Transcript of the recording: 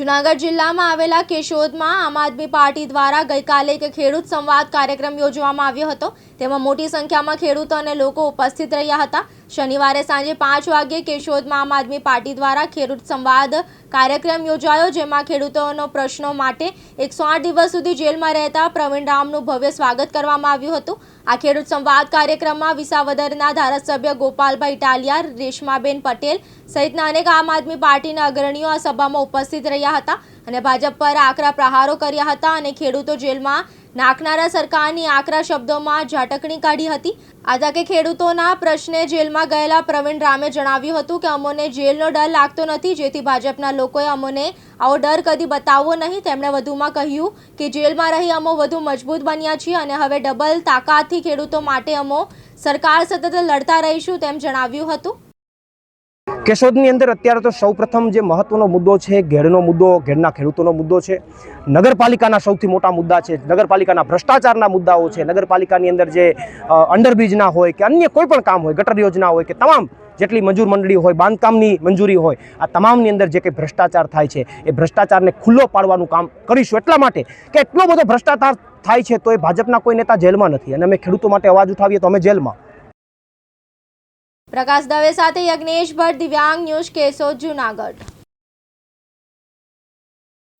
જુનાગઢ જિલ્લામાં આવેલા કેશોદમાં આમ આદમી પાર્ટી દ્વારા ગઈકાલે એક ખેડૂત સંવાદ કાર્યક્રમ યોજવામાં આવ્યો હતો. તેમાં મોટી સંખ્યામાં ખેડૂતો અને લોકો ઉપસ્થિત રહ્યા હતા. શનિવારે સાંજે પાંચ વાગ્યે કેશોદમાં આમ આદમી પાર્ટી દ્વારા ખેડૂત સંવાદ કાર્યક્રમ યોજાયો, જેમાં ખેડૂતોનો પ્રશ્નો માટે એકસો આઠ દિવસ સુધી જેલમાં રહેતા પ્રવીણ રામનું ભવ્ય સ્વાગત કરવામાં આવ્યું હતું. આ ખેડૂત સંવાદ કાર્યક્રમમાં વિસાવદરના ધારાસભ્ય ગોપાલભાઈ ઇટાલિયા રેશમાબેન પટેલ સહિતના અનેક આમ આદમી પાર્ટીના અગ્રણીઓ આ સભામાં ઉપસ્થિત રહ્યા હતા. અને ભાજપ પર આકરા પ્રહારો કર્યા હતા અને ખેડૂતો જેલમાં નાખનારા સરકારની આકરા શબ્દોમાં ઝાટકણી કાઢી હતી. આ તકે ખેડૂતોના પ્રશ્ને જેલમાં ગયેલા પ્રવીણ રામે જણાવ્યું હતું કે અમોને જેલનો ડર લાગતો નથી, જેથી ભાજપના લોકોએ અમોને આવો ડર કદી બતાવવો નહીં. તેમણે વધુમાં કહ્યું કે જેલમાં રહી અમો વધુ મજબૂત બન્યા છીએ અને હવે ડબલ તાકાતથી ખેડૂતો માટે અમો સરકાર સતત લડતા રહીશું તેમ જણાવ્યું હતું. કેશોદની અંદર અત્યારે તો સૌપ્રથમ જે મહત્વનો મુદ્દો છે, ઘેડનો મુદ્દો, ઘેડના ખેડૂતોનો મુદ્દો છે, નગરપાલિકાના સૌથી મોટા મુદ્દા છે, નગરપાલિકાના ભ્રષ્ટાચારના મુદ્દાઓ છે, નગરપાલિકાની અંદર જે અંડરબ્રિજના હોય કે અન્ય કોઈ પણ કામ હોય, ગટર યોજના હોય કે તમામ જેટલી મંજૂર મંડળી હોય, બાંધકામની મંજૂરી હોય, આ તમામની અંદર જે કંઈ ભ્રષ્ટાચાર થાય છે, એ ભ્રષ્ટાચારને ખુલ્લો પાડવાનું કામ કરીશું. એટલા માટે કે એટલો બધો ભ્રષ્ટાચાર થાય છે તો એ ભાજપના કોઈ નેતા જેલમાં નથી. અને અમે ખેડૂતો માટે અવાજ ઉઠાવીએ તો અમે જેલમાં. પ્રકાશ દવે સાથે યજ્ઞેશ ભટ્ટ દિવ્યાંગ ન્યૂઝ કેશોદ જુનાગઢ.